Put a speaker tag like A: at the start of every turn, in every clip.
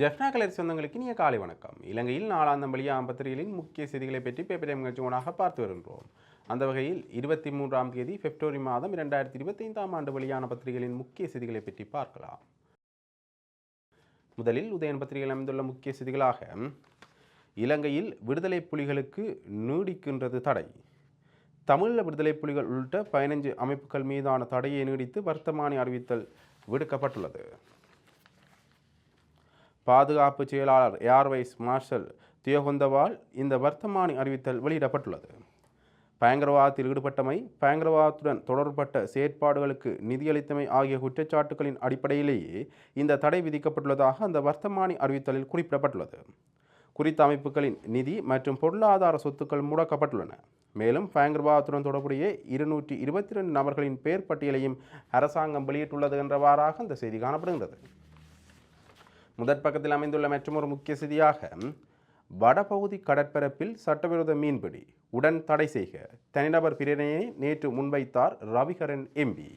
A: Jaffna colour சொந்தங்களுக்கு இனிய காலை வணக்கம். இலங்கையில் நாலாந்தம் வெளியாகும் பத்திரிகைகளின் முக்கிய செய்திகளை பற்றி பேப்பர் நிகழ்ச்சி மூலமாக பார்த்து வருகின்றோம். அந்த வகையில் இருபத்தி மூன்றாம் தேதி பிப்ரவரி மாதம் இரண்டாயிரத்தி இருபத்தைந்தாம் ஆண்டு வெளியான பத்திரிகைகளின் முக்கிய செய்திகளை பற்றி பார்க்கலாம். முதலில் உதயன் பத்திரிகையில் அமைந்துள்ள முக்கிய செய்திகளாக இலங்கையில் விடுதலை புலிகளுக்கு நீடிக்கின்றது தடை. தமிழீழ விடுதலை புலிகள் உள்ளிட்ட பதினஞ்சு அமைப்புகள் மீதான தடையை நீடித்து வர்த்தமானி அறிவித்தல் விடுக்கப்பட்டுள்ளது. பாதுகாப்பு செயலாளர் ஏர்வைஸ் மார்ஷல் தியோகுந்தவால் இந்த வர்த்தமானி அறிவித்தல் வெளியிடப்பட்டுள்ளது. பயங்கரவாதத்தில் ஈடுபட்டமை பயங்கரவாதத்துடன் தொடர்பட்ட செயற்பாடுகளுக்கு நிதியளித்தமை ஆகிய குற்றச்சாட்டுகளின் அடிப்படையிலேயே இந்த தடை விதிக்கப்பட்டுள்ளதாக அந்த வர்த்தமானி அறிவித்தலில் குறிப்பிடப்பட்டுள்ளது. குறித்த அமைப்புகளின் நிதி மற்றும் பொருளாதார சொத்துக்கள் முடக்கப்பட்டுள்ளன. மேலும் பயங்கரவாதத்துடன் தொடர்புடைய இருநூற்றி இருபத்தி ரெண்டு நபர்களின் பெயர் பட்டியலையும் அரசாங்கம் வெளியிட்டுள்ளது என்றவாறாக அந்த செய்தி காணப்படுகின்றது. முதற் பக்கத்தில் அமைந்துள்ள மற்றொரு முக்கிய செய்தியாக வடபகுதி கடற்பரப்பில் சட்டவிரோத மீன்பிடி உடன் தடை செய்க. தனிநபர் பிரேரணையை நேற்று முன்வைத்தார் ரவிகரன் எம்பி.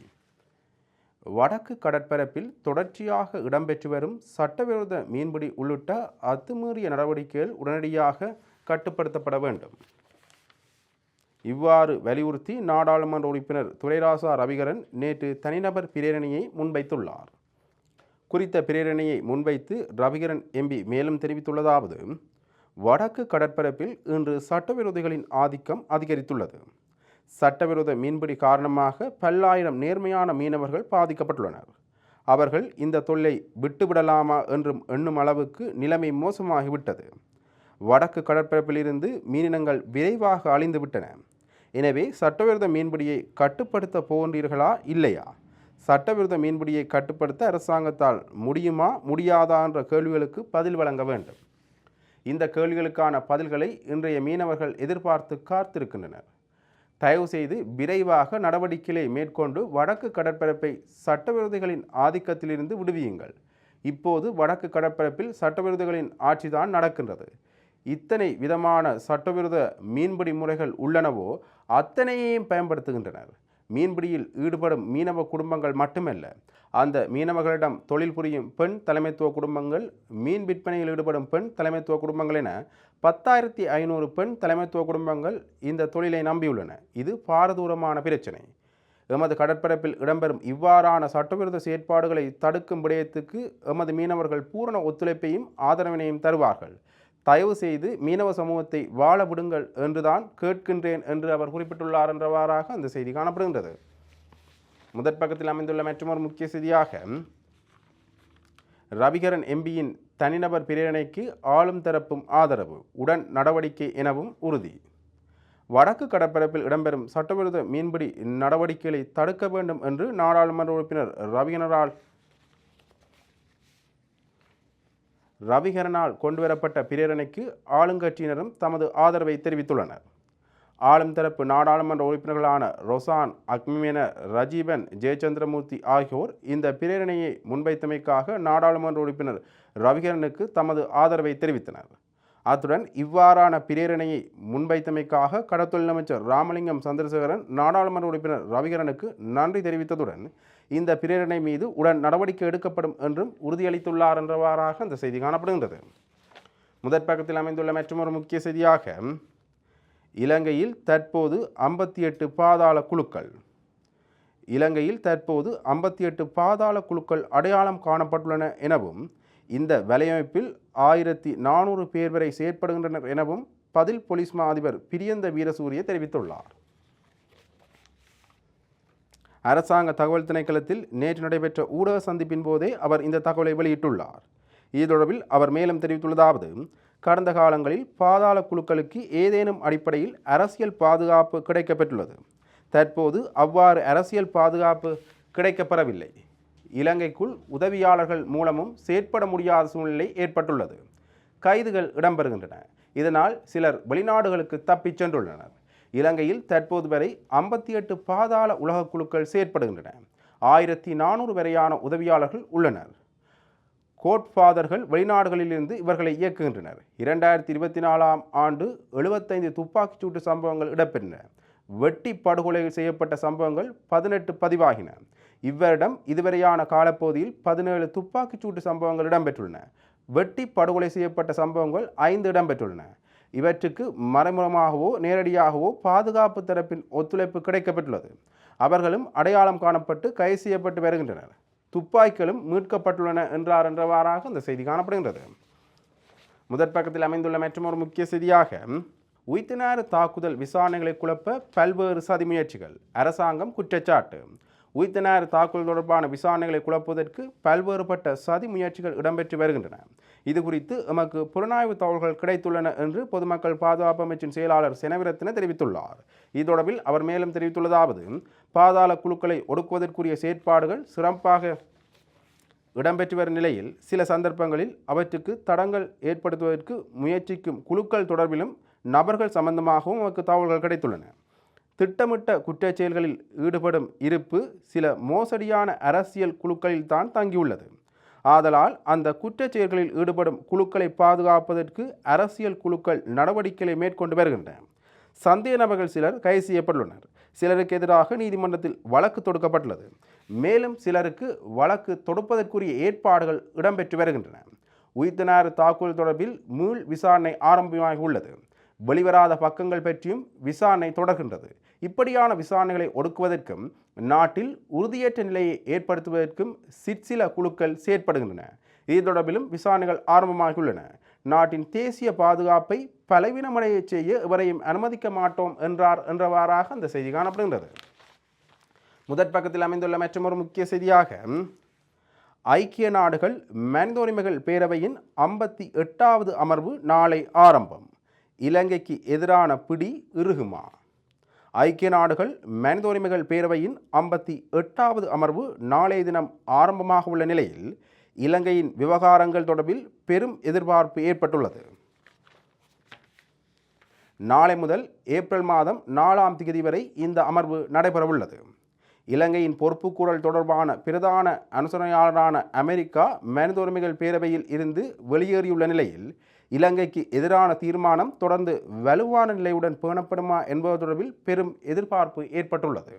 A: வடக்கு கடற்பரப்பில் தொடர்ச்சியாக இடம்பெற்று வரும் சட்டவிரோத மீன்பிடி உள்ளிட்ட அத்துமீறிய நடவடிக்கைகள் உடனடியாக கட்டுப்படுத்தப்பட வேண்டும். இவ்வாறு வலியுறுத்தி நாடாளுமன்ற உறுப்பினர் துரைராசா ரவிகரன் நேற்று தனிநபர் பிரேரணையை முன்வைத்துள்ளார். குறித்த பிரேரணையை முன்வைத்து ரவிகரன் எம்பி மேலும் தெரிவித்துள்ளதாவது வடக்கு கடற்பரப்பில் இன்று சட்டவிரோதிகளின் ஆதிக்கம் அதிகரித்துள்ளது. சட்டவிரோத மீன்பிடி காரணமாக பல்லாயிரம் நேர்மையான மீனவர்கள் பாதிக்கப்பட்டுள்ளனர். அவர்கள் இந்த தொல்லை விட்டுவிடலாமா என்றும் எண்ணும் அளவுக்கு நிலைமை மோசமாகிவிட்டது. வடக்கு கடற்பரப்பிலிருந்து மீனினங்கள் விரைவாக அழிந்துவிட்டன. எனவே சட்டவிரோத மீன்பிடியை கட்டுப்படுத்த போகின்றீர்களா இல்லையா? சட்டவிரோத மீன்பிடியை கட்டுப்படுத்த அரசாங்கத்தால் முடியுமா முடியாதா என்ற கேள்விகளுக்கு பதில் வழங்க வேண்டும். இந்த கேள்விகளுக்கான பதில்களை இன்றைய மீனவர்கள் எதிர்பார்த்து காத்திருக்கின்றனர். தயவு செய்து விரைவாக நடவடிக்கைகளை மேற்கொண்டு வடக்கு கடற்பரப்பை சட்டவிரோதிகளின் ஆதிக்கத்திலிருந்து விடுவியுங்கள். இப்போது வடக்கு கடற்பரப்பில் சட்டவிரோதிகளின் ஆட்சிதான் நடக்கின்றது. இத்தனை விதமான சட்டவிரோத மீன்பிடி முறைகள் உள்ளனவோ அத்தனையையும் பயன்படுத்துகின்றனர். மீன்பிடியில் ஈடுபடும் மீனவ குடும்பங்கள் மட்டுமல்ல அந்த மீனவர்களிடம் தொழில் புரியும் பெண் தலைமைத்துவ குடும்பங்கள் மீன் விற்பனையில் ஈடுபடும் பெண் தலைமைத்துவ குடும்பங்கள் என பத்தாயிரத்தி ஐநூறு பெண் தலைமைத்துவ குடும்பங்கள் இந்த தொழிலை நம்பியுள்ளன. இது பாரதூரமான பிரச்சனை. எமது கடற்பரப்பில் இடம்பெறும் இவ்வாறான சட்டவிரோத செயற்பாடுகளை தடுக்கும் விடயத்துக்கு எமது மீனவர்கள் பூரண ஒத்துழைப்பையும் ஆதரவினையும் தருவார்கள். தயவு செய்து மீனவ சமூகத்தை வாழ விடுங்கள் என்றுதான் கேட்கின்றேன் என்று அவர் குறிப்பிட்டுள்ளார் என்றவாறாக அந்த செய்தி காணப்படுகின்றது. முதற் பக்கத்தில் அமைந்துள்ள மற்றொரு முக்கிய செய்தியாக ரவிகரன் எம்பியின் தனிநபர் பிரேரணைக்கு ஆளும் தரப்பும் ஆதரவு உடன் நடவடிக்கை எனவும் உறுதி. வடக்கு கடற்பரப்பில் இடம்பெறும் சட்டவிரோத மீன்பிடி நடவடிக்கைகளை தடுக்க வேண்டும் என்று நாடாளுமன்ற உறுப்பினர் ரவிகரனால் ரவிகரனால் கொண்டுவரப்பட்ட பிரேரணைக்கு ஆளுங்கட்சியினரும் தமது ஆதரவை தெரிவித்துள்ளனர். ஆளும் தரப்பு நாடாளுமன்ற உறுப்பினர்களான ரொசான் அக்மிமென ரஜீவன் ஜெயச்சந்திரமூர்த்தி ஆகியோர் இந்த பிரேரணையை முன்வைத்தமைக்காக நாடாளுமன்ற உறுப்பினர் ரவிகரனுக்கு தமது ஆதரவை தெரிவித்தனர். அத்துடன் இவ்வாறான பிரேரணையை முன்வைத்தமைக்காக கடத்தொழில் அமைச்சர் ராமலிங்கம் சந்திரசேகரன் நாடாளுமன்ற உறுப்பினர் ரவிகரனுக்கு நன்றி தெரிவித்ததுடன் இந்த பிரேரணை மீது உடன் நடவடிக்கை எடுக்கப்படும் என்றும் உறுதியளித்துள்ளார் என்றவாறாக அந்த செய்தி காணப்படுகின்றது. முதற் பக்கத்தில் அமைந்துள்ள மற்றொரு முக்கிய செய்தியாக இலங்கையில் தற்போது ஐம்பத்தி எட்டு பாதாள குழுக்கள். இலங்கையில் தற்போது ஐம்பத்தி எட்டு பாதாள குழுக்கள் அடையாளம் காணப்பட்டுள்ளன எனவும் இந்த வலையமைப்பில் ஆயிரத்தி நானூறு பேர் வரை செயற்படுகின்றனர் எனவும் பதில் போலீஸ் மா அதிபர் பிரியந்த வீரசூரிய தெரிவித்துள்ளார். அரசாங்க தகவல் திணைக்களத்தில் நேற்று நடைபெற்ற ஊடக சந்திப்பின் போதே அவர் இந்த தகவலை வெளியிட்டுள்ளார். இது தொடர்பில் அவர் மேலும் தெரிவித்துள்ளதாவது கடந்த காலங்களில் பாதாள குழுக்களுக்கு ஏதேனும் அடிப்படையில் அரசியல் பாதுகாப்பு கிடைக்கப்பெற்றுள்ளது. தற்போது அவ்வாறு அரசியல் பாதுகாப்பு கிடைக்கப்பெறவில்லை. இலங்கைக்குள் உதவியாளர்கள் மூலமும் செயற்பட முடியாத சூழ்நிலை ஏற்பட்டுள்ளது. கைதுகள் இடம்பெறுகின்றன. இதனால் சிலர் வெளிநாடுகளுக்கு தப்பிச் சென்றுள்ளனர். இலங்கையில் தற்போது வரை ஐம்பத்தி எட்டு பாதாள உலக குழுக்கள் செயற்படுகின்றன. ஆயிரத்தி நானூறு வரையான உதவியாளர்கள் உள்ளனர். கோட்ஃபாதர்கள் வெளிநாடுகளிலிருந்து இவர்களை இயக்குகின்றனர். இரண்டாயிரத்தி இருபத்தி நாலாம் ஆண்டு எழுபத்தைந்து துப்பாக்கிச்சூட்டு சம்பவங்கள் இடம்பெற்றன. வெட்டி படுகொலை செய்யப்பட்ட சம்பவங்கள் பதினெட்டு பதிவாகின. இவ்வரிடம் இதுவரையான காலப்பகுதியில் பதினேழு துப்பாக்கிச்சூட்டு சம்பவங்கள் இடம்பெற்றுள்ளன. வெட்டி படுகொலை செய்யப்பட்ட சம்பவங்கள் ஐந்து இடம்பெற்றுள்ளன. இவற்றுக்கு மறைமுகமாகவோ நேரடியாகவோ பாதுகாப்பு தரப்பின் ஒத்துழைப்பு கிடைக்கப்பட்டுள்ளது. அவர்களும் அடையாளம் காணப்பட்டு கைது செய்யப்பட்டு வருகின்றனர். துப்பாக்கிகளும் மீட்கப்பட்டுள்ளன என்றார் என்றவாறாக இந்த செய்தி காணப்படுகின்றது. முதற் பக்கத்தில் அமைந்துள்ள மற்றொரு முக்கிய செய்தியாக உயிர்த்தினார் தாக்குதல் விசாரணைகளை குழப்ப பல்வேறு சதி முயற்சிகள் அரசாங்கம் குற்றச்சாட்டு. உயிர்த்தினார் தாக்குதல் தொடர்பான விசாரணைகளை குழப்புவதற்கு பல்வேறுபட்ட சதி முயற்சிகள் இடம்பெற்று வருகின்றன. இது குறித்து எமக்கு புலனாய்வு தகவல்கள் கிடைத்துள்ளன என்று பொதுமக்கள் பாதுகாப்பு அமைச்சின் செயலாளர் செனவிரத்தின தெரிவித்துள்ளார். இது தொடர்பில் அவர் மேலும் தெரிவித்துள்ளதாவது பாதாள குழுக்களை ஒடுக்குவதற்குரிய செயற்பாடுகள் சிறப்பாக இடம்பெற்று வரும் நிலையில் சில சந்தர்ப்பங்களில் அவற்றுக்கு தடங்கள் ஏற்படுத்துவதற்கு முயற்சிக்கும் குழுக்கள் தொடர்பிலும் நபர்கள் சம்பந்தமாகவும் நமக்கு தகவல்கள் கிடைத்துள்ளன. திட்டமிட்ட குற்றச் செயல்களில் ஈடுபடும் இருப்பு சில மோசடியான அரசியல் குழுக்களில் தான் தங்கியுள்ளது. ஆதலால் அந்த குற்றச் செயல்களில் ஈடுபடும் குழுக்களை பாதுகாப்பதற்கு அரசியல் குழுக்கள் நடவடிக்கைகளை மேற்கொண்டு வருகின்றன. சந்தேக நபர்கள் சிலர் கைது செய்யப்பட்டுள்ளனர். சிலருக்கு எதிராக நீதிமன்றத்தில் வழக்கு தொடுக்கப்பட்டுள்ளது. மேலும் சிலருக்கு வழக்கு தொடுப்பதற்குரிய ஏற்பாடுகள் இடம்பெற்று வருகின்றன. உயிர்த்தனார் தாக்குதல் தொடர்பில் மீள் விசாரணை ஆரம்பமாகி உள்ளது வெளிவராத பக்கங்கள் பற்றியும் விசாரணை தொடர்கின்றது. இப்படியான விசாரணைகளை ஒடுக்குவதற்கும் நாட்டில் உறுதியற்ற நிலையை ஏற்படுத்துவதற்கும் சிற்சில குழுக்கள் செயற்படுகின்றன. இது தொடர்பிலும் விசாரணைகள் ஆரம்பமாகியுள்ளன. நாட்டின் தேசிய பாதுகாப்பை பலவீனமடைய செய்ய இவரையும் அனுமதிக்க மாட்டோம் என்றார் என்றவாறாக அந்த செய்தி காணப்படுகின்றது. முதற் பக்கத்தில் அமைந்துள்ள மற்றொரு முக்கிய செய்தியாக ஐக்கிய நாடுகள் மனித உரிமைகள் பேரவையின் ஐம்பத்தி எட்டாவது அமர்வு நாளை ஆரம்பம். இலங்கைக்கு எதிரான பிடி இறுகுமா? ஐக்கிய நாடுகள் மனித உரிமைகள் பேரவையின் ஐம்பத்தி எட்டாவது அமர்வு நாளைய தினம் ஆரம்பமாக உள்ள நிலையில் இலங்கையின் விவகாரங்கள் தொடர்பில் பெரும் எதிர்பார்ப்பு ஏற்பட்டுள்ளது. நாளை முதல் ஏப்ரல் மாதம் நாலாம் தேதி வரை இந்த அமர்வு நடைபெறவுள்ளது. இலங்கையின் பொறுப்புக்கூறல் தொடர்பான பிரதான அனுசரணையாளரான அமெரிக்கா மனித உரிமைகள் பேரவையில் இருந்து வெளியேறியுள்ள நிலையில் இலங்கைக்கு எதிரான தீர்மானம் தொடர்ந்து வலுவான நிலையுடன் பேணப்படுமா என்பது தொடர்பில் பெரும் எதிர்பார்ப்பு ஏற்பட்டுள்ளது.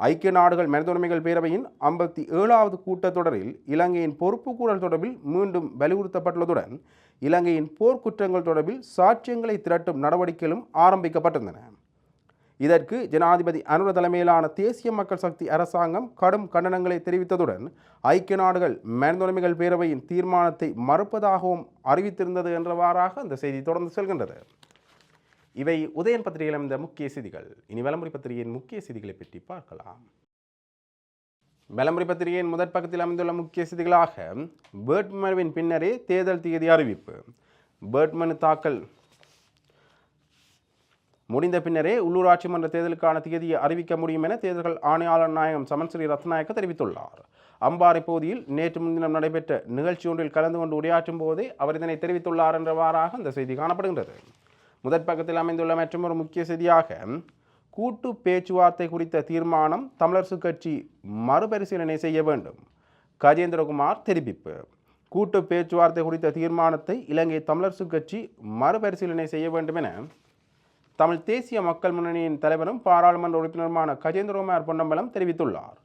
A: ஐக்கிய நாடுகள் மனித உரிமைகள் பேரவையின் ஐம்பத்தி ஏழாவது கூட்டத்தொடரில் இலங்கையின் பொறுப்புக்கூறல் தொடர்பில் மீண்டும் வலியுறுத்தப்பட்டுள்ளதுடன் இலங்கையின் போர்க்குற்றங்கள் தொடர்பில் சாட்சியங்களை திரட்டும் நடவடிக்கைகளும் ஆரம்பிக்கப்பட்டிருந்தன. இதற்கு ஜனாதிபதி அனுர தலைமையிலான தேசிய மக்கள் சக்தி அரசாங்கம் கடும் கண்டனங்களை தெரிவித்ததுடன் ஐக்கிய நாடுகள் மனித பேரவையின் தீர்மானத்தை மறுப்பதாகவும் அறிவித்திருந்தது என்றவாறாக அந்த செய்தி தொடர்ந்து செல்கின்றது. இவை உதயன் பத்திரிகையில் அமைந்த முக்கிய செய்திகள். இனி வலமுறை பத்திரிகையின் முக்கிய செய்திகளை பற்றி பார்க்கலாம். வலமுறை பத்திரிகையின் முதற் பக்கத்தில் அமைந்துள்ள முக்கிய செய்திகளாக பேட்மனுவின் பின்னரே தேர்தல் தேதி அறிவிப்பு. பேட்மனு தாக்கல் முடிந்த பின்னரே உள்ளூராட்சி மன்ற தேர்தலுக்கான தேதியை அறிவிக்க முடியும் என தேர்தல்கள் ஆணையாளர் நாயகம் சமன் ஸ்ரீ ரத்நாயக்க தெரிவித்துள்ளார். அம்பாறை பகுதியில் நேற்று முன்தினம் நடைபெற்ற நிகழ்ச்சி ஒன்றில் கலந்து கொண்டு உரையாற்றும் போதே அவர் இதனை தெரிவித்துள்ளார் என்றவாறாக அந்த செய்தி காணப்படுகின்றது. முதற் பக்கத்தில் அமைந்துள்ள மற்றும் ஒரு முக்கிய செய்தியாக கூட்டு பேச்சுவார்த்தை குறித்த தீர்மானம் தமிழரசு கட்சி மறுபரிசீலனை செய்ய வேண்டும். கஜேந்திரகுமார் தெரிவிப்பு. கூட்டு பேச்சுவார்த்தை குறித்த தீர்மானத்தை இலங்கை தமிழரசு கட்சி மறுபரிசீலனை செய்ய வேண்டும் என தமிழ் தேசிய மக்கள் முன்னணியின் தலைவரும் பாராளுமன்ற உறுப்பினருமான கஜேந்திரகுமார் பொன்னம்பலம் தெரிவித்துள்ளார்.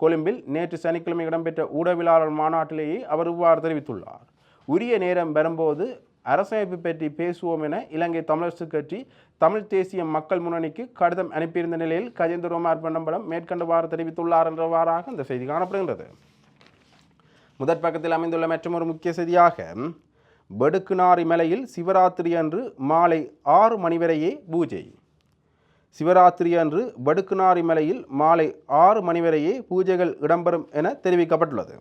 A: கொழும்பில் நேற்று சனிக்கிழமை இடம்பெற்ற ஊடகவியலாளர் மாநாட்டிலேயே அவர் இவ்வாறு தெரிவித்துள்ளார். உரிய நேரம் வரும்போது அரசமைப்பு பற்றி பேசுவோம் என இலங்கை தமிழரசு கட்சி தமிழ் தேசிய மக்கள் முன்னணிக்கு கடிதம் அனுப்பியிருந்த நிலையில் கஜேந்திரகுமார் பொன்னம்பலம் மேற்கண்டவாறு தெரிவித்துள்ளார் என்றவாறாக இந்த செய்தி காணப்படுகின்றது. முதற் பக்கத்தில் அமைந்துள்ள மற்றொரு முக்கிய செய்தியாக வடுக்குநாரி மலையில் சிவராத்திரி அன்று மாலை ஆறு மணி வரையே பூஜை. சிவராத்திரி அன்று வடுக்குநாரி மலையில் மாலை ஆறு மணி வரையே பூஜைகள் இடம்பெறும் என தெரிவிக்கப்பட்டுள்ளது.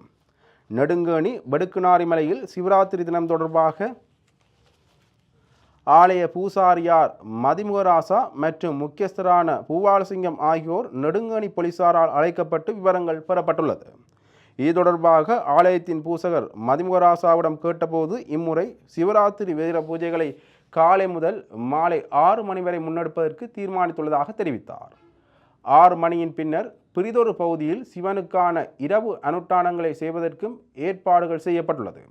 A: நெடுங்கேணி வடுக்குநாரி மலையில் சிவராத்திரி தினம் தொடர்பாக ஆலய பூசாரியார் மதிமுகராசா மற்றும் முக்கியஸ்தரான பூவாலசிங்கம் ஆகியோர் நெடுங்கணி போலீசாரால் அழைக்கப்பட்டு விவரங்கள் பெறப்பட்டுள்ளது. இது தொடர்பாக ஆலயத்தின் பூசகர் மதிமுகராசாவிடம் கேட்டபோது இம்முறை சிவராத்திரி வீர பூஜைகளை காலை முதல் மாலை ஆறு மணி வரை முன்னெடுப்பதற்கு தீர்மானித்துள்ளதாக தெரிவித்தார். ஆறு மணியின் பின்னர் பிரிதொரு பகுதியில் சிவனுக்கான இரவு அனுஷ்டானங்களை செய்வதற்கும் ஏற்பாடுகள் செய்யப்பட்டுள்ளது.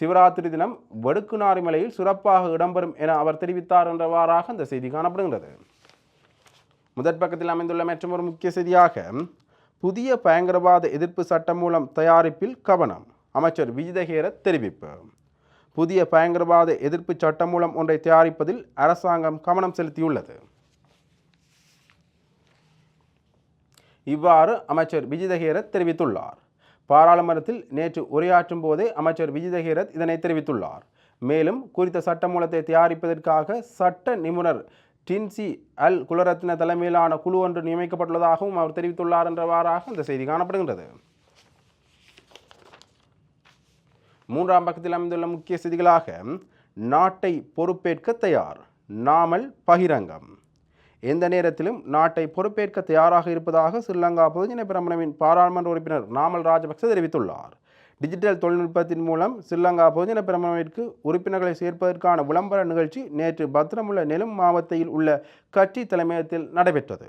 A: சிவராத்திரி தினம் வடுக்குநாரி மலையில் சிறப்பாக இடம்பெறும் என அவர் தெரிவித்தார் என்றவாறாக அந்த செய்தி காணப்படுகின்றது. முதற் பக்கத்தில் அமைந்துள்ள ஒரு முக்கிய செய்தியாக புதிய பயங்கரவாத எதிர்ப்பு சட்டம் மூலம் தயாரிப்பில் கவனம். அமைச்சர் விஜிதஹேர தெரிவிப்பு. புதிய பயங்கரவாத எதிர்ப்பு சட்டமூலம் ஒன்றை தயாரிப்பதில் அரசாங்கம் கவனம் செலுத்தியுள்ளது. இவ்வாறு அமைச்சர் விஜிதஹேரத் தெரிவித்துள்ளார். பாராளுமன்றத்தில் நேற்று உரையாற்றும் போதே அமைச்சர் விஜிதஹேரத் இதனை தெரிவித்துள்ளார். மேலும் குறித்த சட்டமூலத்தை தயாரிப்பதற்காக சட்ட நிபுணர் டின்சி அல் குலரத்ன தலைமையிலான குழு ஒன்று நியமிக்கப்பட்டுள்ளதாகவும் அவர் தெரிவித்துள்ளார் என்றவாறாக இந்த செய்தி காணப்படுகின்றது. மூன்றாம் பக்கத்தில் அமைந்துள்ள முக்கிய செய்திகளாக நாட்டை பொறுப்பேற்க தயார் நாமல் பகிரங்கம். எந்த நேரத்திலும் நாட்டை பொறுப்பேற்க தயாராக இருப்பதாக ஸ்ரீலங்கா பொதுஜன பிரமணவின் பாராளுமன்ற உறுப்பினர் நாமல் ராஜபக்ச தெரிவித்துள்ளார். டிஜிட்டல் தொழில்நுட்பத்தின் மூலம் ஸ்ரீலங்கா பொதுஜன பிரமணவிற்கு உறுப்பினர்களை சேர்ப்பதற்கான விளம்பர நிகழ்ச்சி நேற்று பத்திரமுள்ள நெலும் மாவட்டத்தில் உள்ள கட்சி தலைமையகத்தில் நடைபெற்றது.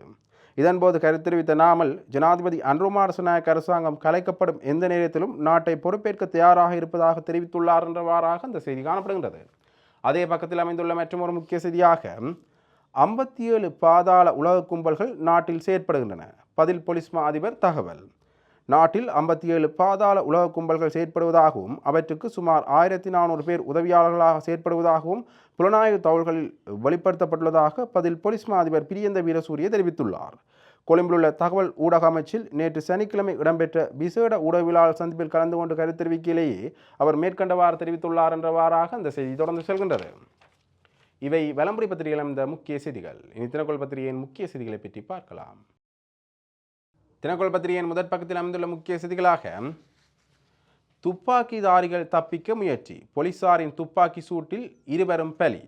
A: இதன்போது கருத்து தெரிவித்த நாமல் ஜனாதிபதி அன்ருமார் நாயக் அரசாங்கம் கலைக்கப்படும் எந்த நேரத்திலும் நாட்டை பொறுப்பேற்க தயாராக இருப்பதாக தெரிவித்துள்ளார் என்றவாறாக அந்த செய்தி காணப்படுகின்றது. அதே பக்கத்தில் அமைந்துள்ள மற்றும் ஒரு முக்கிய செய்தியாக ஐம்பத்தி ஏழு பாதாள உலக கும்பல்கள் நாட்டில் செயற்படுகின்றன. பதில் போலீஸ் அதிபர் தகவல். நாட்டில் ஐம்பத்தி ஏழு பாதாள உலக கும்பல்கள் செயற்படுவதாகவும் அவற்றுக்கு சுமார் ஆயிரத்தி நானூறு பேர் உதவியாளர்களாக செயற்படுவதாகவும் புலனாய்வு தகவல்களில் வெளிப்படுத்தப்பட்டுள்ளதாக பதில் போலீஸ் மா அதிபர் பிரியந்த வீரசூரிய தெரிவித்துள்ளார். கொழும்பில் உள்ள தகவல் ஊடக அமைச்சில் நேற்று சனிக்கிழமை இடம்பெற்ற விசேட ஊடகவியலாளர் சந்திப்பில் கலந்து கொண்டு கருத்து தெரிவிக்கையிலேயே அவர் மேற்கண்டவாறு தெரிவித்துள்ளார் என்றவாறாக அந்த செய்தி தொடர்ந்து செல்கின்றது. இவை வலம்புரி பத்திரிகையில் இந்த முக்கிய செய்திகள். இனி தினக்கோள் பத்திரிகையின் முக்கிய செய்திகளை பற்றி பார்க்கலாம். தினக்கோள் பத்திரிகையின் முதற் பக்கத்தில் அமைந்துள்ள முக்கிய செய்திகளாக துப்பாக்கிதாரிகள் தப்பிக்க முயற்சி போலீசாரின் துப்பாக்கி சூட்டில் இருவரும் பலி.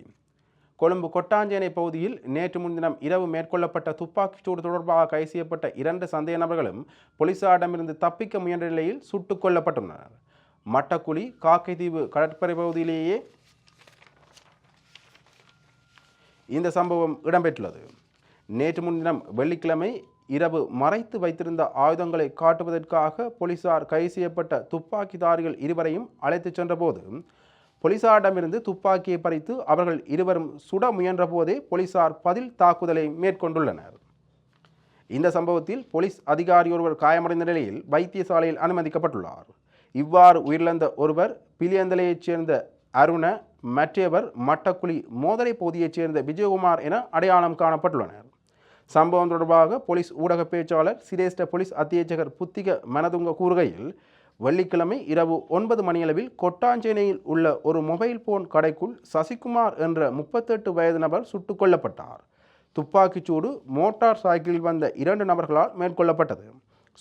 A: கொழும்பு கொட்டாஞ்சேனை பகுதியில் நேற்று முன்தினம் இரவு மேற்கொள்ளப்பட்ட துப்பாக்கிச் சூடு தொடர்பாக கைது செய்யப்பட்ட இரண்டு சந்தேக நபர்களும் போலீசாரிடமிருந்து தப்பிக்க முயன்ற நிலையில் சுட்டுக் கொல்லப்பட்டுள்ளனர். மட்டக்குழி காக்கைதீவு கடற்படை பகுதியிலேயே இந்த சம்பவம் இடம்பெற்றுள்ளது. நேற்று முன்தினம் வெள்ளிக்கிழமை இரவு மறைத்து வைத்திருந்த ஆயுதங்களை காட்டுவதற்காக போலீசார் கைது செய்யப்பட்ட துப்பாக்கிதாரிகள் இருவரையும் அழைத்துச் சென்றபோது போலீசாரிடமிருந்து துப்பாக்கியை பறித்து அவர்கள் இருவரும் சுட முயன்றபோதே போலீசார் பதில் தாக்குதலை மேற்கொண்டுள்ளனர். இந்த சம்பவத்தில் போலீஸ் அதிகாரி ஒருவர் காயமடைந்த நிலையில் வைத்தியசாலையில் அனுமதிக்கப்பட்டுள்ளார். இவ்வாறு உயிரிழந்த ஒருவர் பிலியந்தலையைச் சேர்ந்த அருண மற்றவர் மட்டக்குழி மோதலை பகுதியைச் சேர்ந்த விஜயகுமார் என அடையாளம் காணப்பட்டுள்ளனர். சம்பவம் தொடர்பாக போலீஸ் ஊடக பேச்சாளர் சிரேஷ்ட போலீஸ் அத்தியட்சகர் புத்திக மனதுங்க கூறுகையில் வெள்ளிக்கிழமை இரவு ஒன்பது மணியளவில் கொட்டாஞ்சேனையில் உள்ள ஒரு மொபைல் போன் கடைக்குள் சசிகுமார் என்ற முப்பத்தெட்டு வயது நபர் சுட்டுக் கொல்லப்பட்டார். துப்பாக்கிச்சூடு மோட்டார் சைக்கிளில் வந்த இரண்டு நபர்களால் மேற்கொள்ளப்பட்டது.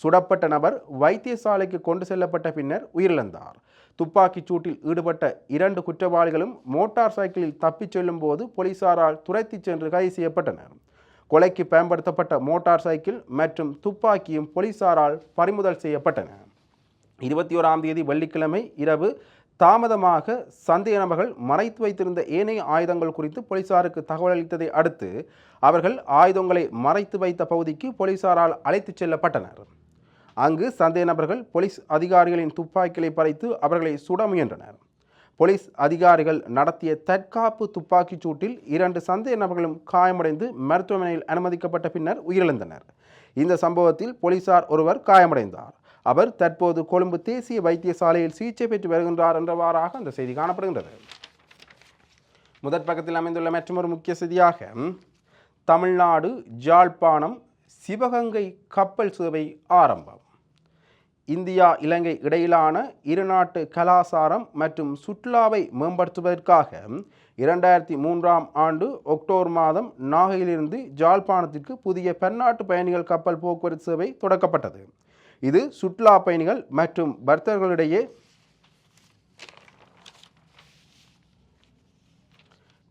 A: சுடப்பட்ட நபர் வைத்தியசாலைக்கு கொண்டு செல்லப்பட்ட பின்னர் உயிரிழந்தார். துப்பாக்கிச் சூட்டில் ஈடுபட்ட இரண்டு குற்றவாளிகளும் மோட்டார் சைக்கிளில் தப்பிச் செல்லும் போது போலீசாரால் துரைத்துச் சென்று கைது செய்யப்பட்டனர். கொலைக்கு பயன்படுத்தப்பட்ட மோட்டார் சைக்கிள் மற்றும் துப்பாக்கியும் போலீசாரால் பறிமுதல் செய்யப்பட்டன. இருபத்தி ஓராம் தேதி வெள்ளிக்கிழமை இரவு தாமதமாக சந்தேக நபர்கள் மறைத்து வைத்திருந்த ஏனைய ஆயுதங்கள் குறித்து போலீசாருக்கு தகவல் அளித்ததை அடுத்து அவர்கள் ஆயுதங்களை மறைத்து வைத்த பகுதிக்கு போலீசாரால் அழைத்துச் செல்லப்பட்டனர். அங்கு சந்தேக நபர்கள் போலீஸ் அதிகாரிகளின் துப்பாக்கிகளை பறித்து அவர்களை சுட முயன்றனர். போலீஸ் அதிகாரிகள் நடத்திய தற்காப்பு துப்பாக்கிச் சூட்டில் இரண்டு சந்தேக நபர்களும் காயமடைந்து மருத்துவமனையில் அனுமதிக்கப்பட்ட பின்னர் உயிரிழந்தனர். இந்த சம்பவத்தில் போலீசார் ஒருவர் காயமடைந்தார். அவர் தற்போது கொழும்பு தேசிய வைத்தியசாலையில் சிகிச்சை பெற்று வருகின்றார் என்றவாறாக அந்த செய்தி காணப்படுகின்றது. முதற் பக்கத்தில் அமைந்துள்ள மற்றொரு முக்கிய செய்தியாக தமிழ்நாடு ஜாழ்ப்பாணம் சிவகங்கை கப்பல் சேவை ஆரம்பம். இந்தியா இலங்கை இடையிலான இருநாட்டு கலாசாரம் மற்றும் சுற்றுலாவை மேம்படுத்துவதற்காக இரண்டாயிரத்தி மூன்றாம் ஆண்டு அக்டோபர் மாதம் நாகையிலிருந்து ஜாழ்ப்பாணத்திற்கு புதிய பன்னாட்டு பயணிகள் கப்பல் போக்குவரத்து சேவை தொடக்கப்பட்டது. இது சுற்றுலா பயணிகள் மற்றும் பர்தர்களிடையே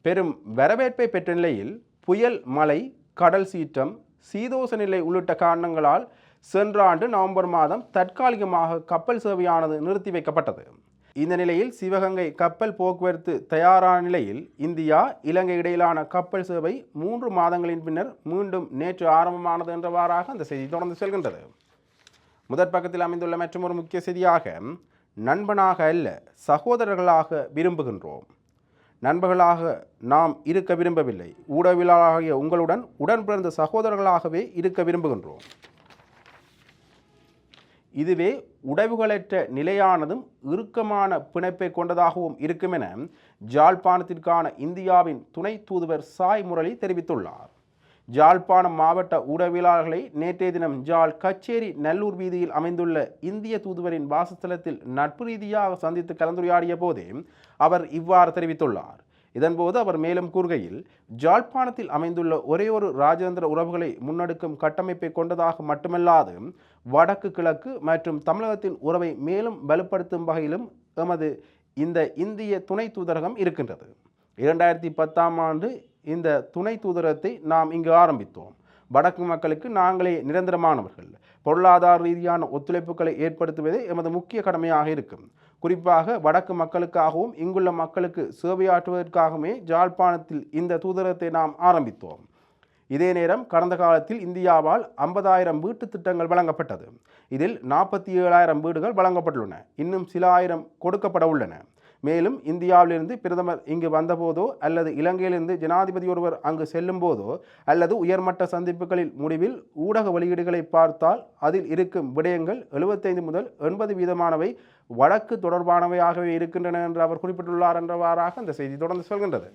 A: பெரும் வரவேற்பை பெற்ற நிலையில் புயல் மழை கடல் சீற்றம் சீதோச நிலை உள்ளிட்ட காரணங்களால் சென்ற ஆண்டு நவம்பர் மாதம் தற்காலிகமாக கப்பல் சேவையானது நிறுத்தி வைக்கப்பட்டது. இந்த நிலையில் சிவகங்கை கப்பல் போக்குவரத்து தயாரான நிலையில் இந்தியா இலங்கை இடையிலான கப்பல் சேவை மூன்று மாதங்களின் பின்னர் மீண்டும் நேற்று ஆரம்பமானது என்றவாறாக அந்த செய்தி தொடர்ந்து செல்கின்றது. முதற் பக்கத்தில் அமைந்துள்ள மற்றொரு முக்கிய செய்தியாக நண்பனாக அல்ல சகோதரர்களாக விரும்புகின்றோம். நண்பர்களாக நாம் இருக்க விரும்பவில்லை. ஊடகவியலாளராகிய உங்களுடன் உடன் பிறந்த சகோதரர்களாகவே இருக்க விரும்புகின்றோம். இதுவே உடைவுகளற்ற நிலையானதும் இறுக்கமான பிணைப்பை கொண்டதாகவும் இருக்கும் என ஜாழ்ப்பாணத்திற்கான இந்தியாவின் துணை தூதுவர் சாய் முரளி தெரிவித்துள்ளார். ஜாழ்ப்பாணம் மாவட்ட ஊடகவியலாளர்களை நேற்றைய தினம் ஜாழ் கச்சேரி நல்லூர் வீதியில் அமைந்துள்ள இந்திய தூதுவரின் வாசஸ்தலத்தில் நட்பு ரீதியாக சந்தித்து கலந்துரையாடிய போதே அவர் இவ்வாறு தெரிவித்துள்ளார். இதன்போது அவர் மேலும் கூறுகையில் ஜாழ்ப்பாணத்தில் அமைந்துள்ள ஒரே ஒரு ராஜேந்திர உறவுகளை முன்னெடுக்கும் கட்டமைப்பை கொண்டதாக மட்டுமல்லாது வடக்கு கிழக்கு மற்றும் தமிழகத்தின் உறவை மேலும் வலுப்படுத்தும் வகையிலும் எமது இந்த இந்திய துணை தூதரகம் இருக்கின்றது. இரண்டாயிரத்தி பத்தாம் ஆண்டு இந்த துணை தூதரகத்தை நாம் இங்கு ஆரம்பித்தோம். வடக்கு மக்களுக்கு நாங்களே நிரந்தரமானவர்கள். பொருளாதார ரீதியான ஒத்துழைப்புகளை ஏற்படுத்துவதே எமது முக்கிய கடமையாக இருக்கும். குறிப்பாக வடக்கு மக்களுக்காகவும் இங்குள்ள மக்களுக்கு சேவையாற்றுவதற்காகவே ஜாழ்ப்பாணத்தில் இந்த தூதரகத்தை நாம் ஆரம்பித்தோம். இதே நேரம் கடந்த காலத்தில் இந்தியாவால் ஐம்பதாயிரம் வீட்டு திட்டங்கள் வழங்கப்பட்டது. இதில் நாற்பத்தி ஏழாயிரம் வீடுகள் வழங்கப்பட்டுள்ளன. இன்னும் சில ஆயிரம் கொடுக்கப்பட உள்ளன. மேலும் இந்தியாவிலிருந்து பிரதமர் இங்கு வந்தபோதோ அல்லது இலங்கையிலிருந்து ஜனாதிபதி ஒருவர் அங்கு செல்லும் போதோ அல்லது உயர்மட்ட சந்திப்புகளில் முடிவில் ஊடக வெளியீடுகளை பார்த்தால் அதில் இருக்கும் விடயங்கள் எழுபத்தைந்து முதல் எண்பது வீதமானவை வழக்கு தொடர்பானவையாகவே இருக்கின்றன என்று அவர் குறிப்பிட்டுள்ளார் என்றவாறாக அந்த செய்தி தொடர்ந்து சொல்கின்றது.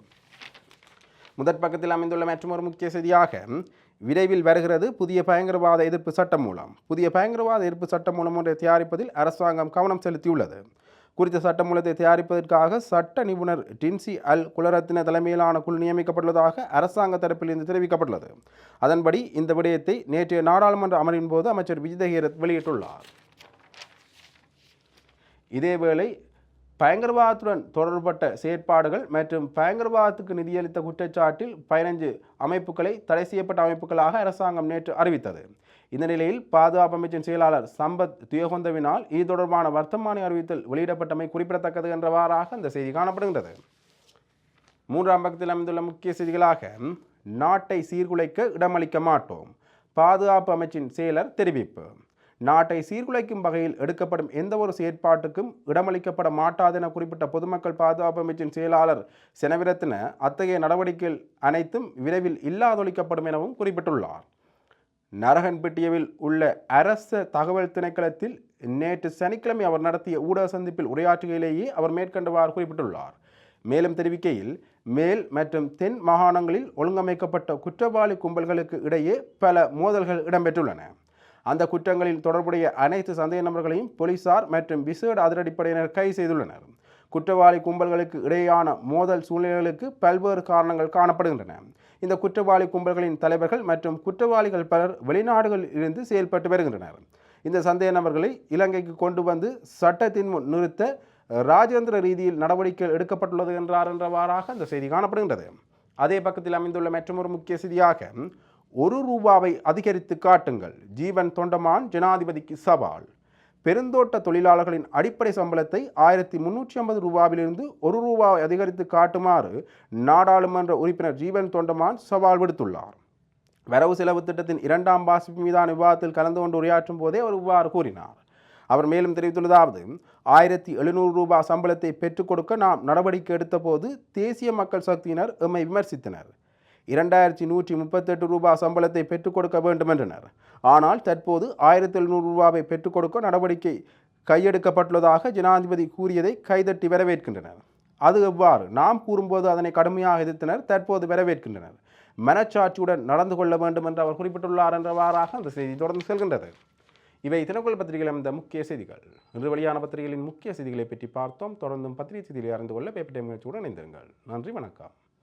A: முதற் பக்கத்தில் அமைந்துள்ள மற்றொரு முக்கிய செய்தியாக விரைவில் வருகிறது புதிய பயங்கரவாத எதிர்ப்பு சட்டம் மூலம். புதிய பயங்கரவாத எதிர்ப்பு சட்டம் மூலம் ஒன்றை தயாரிப்பதில் அரசாங்கம் கவனம் செலுத்தியுள்ளது. குறித்த சட்டமூலத்தை தயாரிப்பதற்காக சட்ட நிபுணர் டின்சி அல் குலரத்தின தலைமையிலான குழு நியமிக்கப்பட்டுள்ளதாக அரசாங்க தரப்பிலிருந்து தெரிவிக்கப்பட்டுள்ளது. அதன்படி இந்த விடயத்தை நேற்றைய நாடாளுமன்ற அமர்வின் போது அமைச்சர் விஜய் வெளியிட்டுள்ளார். இதேவேளை பயங்கரவாதத்துடன் தொடர்பட்ட செயற்பாடுகள் மற்றும் பயங்கரவாதத்துக்கு நிதியளித்த குற்றச்சாட்டில் பதினஞ்சு அமைப்புகளை தடை செய்யப்பட்ட அமைப்புகளாக அரசாங்கம் நேற்று அறிவித்தது. இந்த நிலையில் பாதுகாப்பு அமைச்சின் செயலாளர் சம்பத் துயகொந்தவினால் இது தொடர்பான வர்த்தமானி அறிவித்தல் வெளியிடப்பட்டமை குறிப்பிடத்தக்கது என்றவாறாக இந்த செய்தி காணப்படுகின்றது. மூன்றாம் பக்கத்தில் அமைந்துள்ள முக்கிய செய்திகளாக நாட்டை சீர்குலைக்க இடமளிக்க மாட்டோம் பாதுகாப்பு அமைச்சின் செயலர் தெரிவிப்பு. நாட்டை சீர்குலைக்கும் வகையில் எடுக்கப்படும் எந்த ஒரு செயற்பாட்டுக்கும் இடமளிக்கப்பட மாட்டாது என குறிப்பிட்ட பொதுமக்கள் பாதுகாப்பு அமைச்சின் செயலாளர் செனவிரத்தின அத்தகைய நடவடிக்கைகள் அனைத்தும் விரைவில் இல்லாதொழிக்கப்படும் எனவும் குறிப்பிட்டுள்ளார். நரகன்பட்டியவில் உள்ள அரச தகவல் திணைக்களத்தில் நேற்று சனிக்கிழமை அவர் நடத்திய ஊடக சந்திப்பில் உரையாற்றுகையிலேயே அவர் மேற்கண்டவாறு குறிப்பிட்டுள்ளார். மேலும் தெரிவிக்கையில் மேல் மற்றும் தென் மாகாணங்களில் ஒழுங்கமைக்கப்பட்ட குற்றவாளி கும்பல்களுக்கு இடையே பல மோதல்கள் இடம்பெற்றுள்ளன. அந்த குற்றங்களில் தொடர்புடைய அனைத்து சந்தேக நபர்களையும் போலீசார் மற்றும் விசேட அதிரடிப்படையினர் கைது செய்துள்ளனர். குற்றவாளி கும்பல்களுக்கு இடையேயான மோதல் சூழ்நிலைகளுக்கு பல்வேறு காரணங்கள் காணப்படுகின்றன. இந்த குற்றவாளி கும்பல்களின் தலைவர்கள் மற்றும் குற்றவாளிகள் பலர் வெளிநாடுகளில் இருந்து செயல்பட்டு வருகின்றனர். இந்த சந்தேக நபர்களை இலங்கைக்கு கொண்டு வந்து சட்டத்தின் முன் நிறுத்த ராஜேந்திர ரீதியில் நடவடிக்கைகள் எடுக்கப்பட்டுள்ளது என்றார் என்றவாறாக இந்த செய்தி காணப்படுகின்றது. அதே பக்கத்தில் அமைந்துள்ள மற்றொரு முக்கிய செய்தியாக ஒரு ரூபாவை அதிகரித்து காட்டுங்கள். ஜீவன் தொண்டமான் ஜனாதிபதிக்கு சவால். பெருந்தோட்ட தொழிலாளர்களின் அடிப்படை சம்பளத்தை ஆயிரத்தி முன்னூற்றி ஐம்பது ரூபாவிலிருந்து ஒரு ரூபாவை அதிகரித்து காட்டுமாறு நாடாளுமன்ற உறுப்பினர் ஜீவன் தொண்டமான் சவால் விடுத்துள்ளார். வரவு செலவு திட்டத்தின் இரண்டாம் வாசிப்பு மீதான விவாதத்தில் கலந்து கொண்டு உரையாற்றும் போதே அவர் இவ்வாறு கூறினார். அவர் மேலும் தெரிவித்துள்ளதாவது ஆயிரத்தி எழுநூறு ரூபாய் சம்பளத்தை பெற்றுக் கொடுக்க நாம் நடவடிக்கை எடுத்தபோது தேசிய மக்கள் சக்தியினர் எம்மை விமர்சித்தனர். இரண்டாயிரத்தி நூற்றி முப்பத்தெட்டு ரூபாய் சம்பளத்தை பெற்றுக் கொடுக்க வேண்டும் என்றனர். ஆனால் தற்போது ஆயிரத்தி எழுநூறு ரூபாவை பெற்றுக் கொடுக்க நடவடிக்கை கையெடுக்கப்பட்டுள்ளதாக ஜனாதிபதி கூறியதை கைதட்டி வரவேற்கின்றனர். அது எவ்வாறு? நாம் கூறும்போது அதனை கடுமையாக எதிர்த்தனர் தற்போது வரவேற்கின்றனர். மனச்சாட்சியுடன் நடந்து கொள்ள வேண்டும் என்று அவர் குறிப்பிட்டுள்ளார் என்றவாறாக அந்த செய்தி தொடர்ந்து செல்கின்றது. இவை தினக்குள் பத்திரிகையில் அமைந்த முக்கிய செய்திகள். இன்று வெளியான பத்திரிகைகளின் முக்கிய செய்திகளை பற்றி பார்த்தோம். தொடர்ந்தும் பத்திரிகை செய்திகளை அறிந்து கொள்ள பேப்பர் டைம் நிகழ்ச்சியுடன் இணைந்திருங்கள். நன்றி வணக்கம்.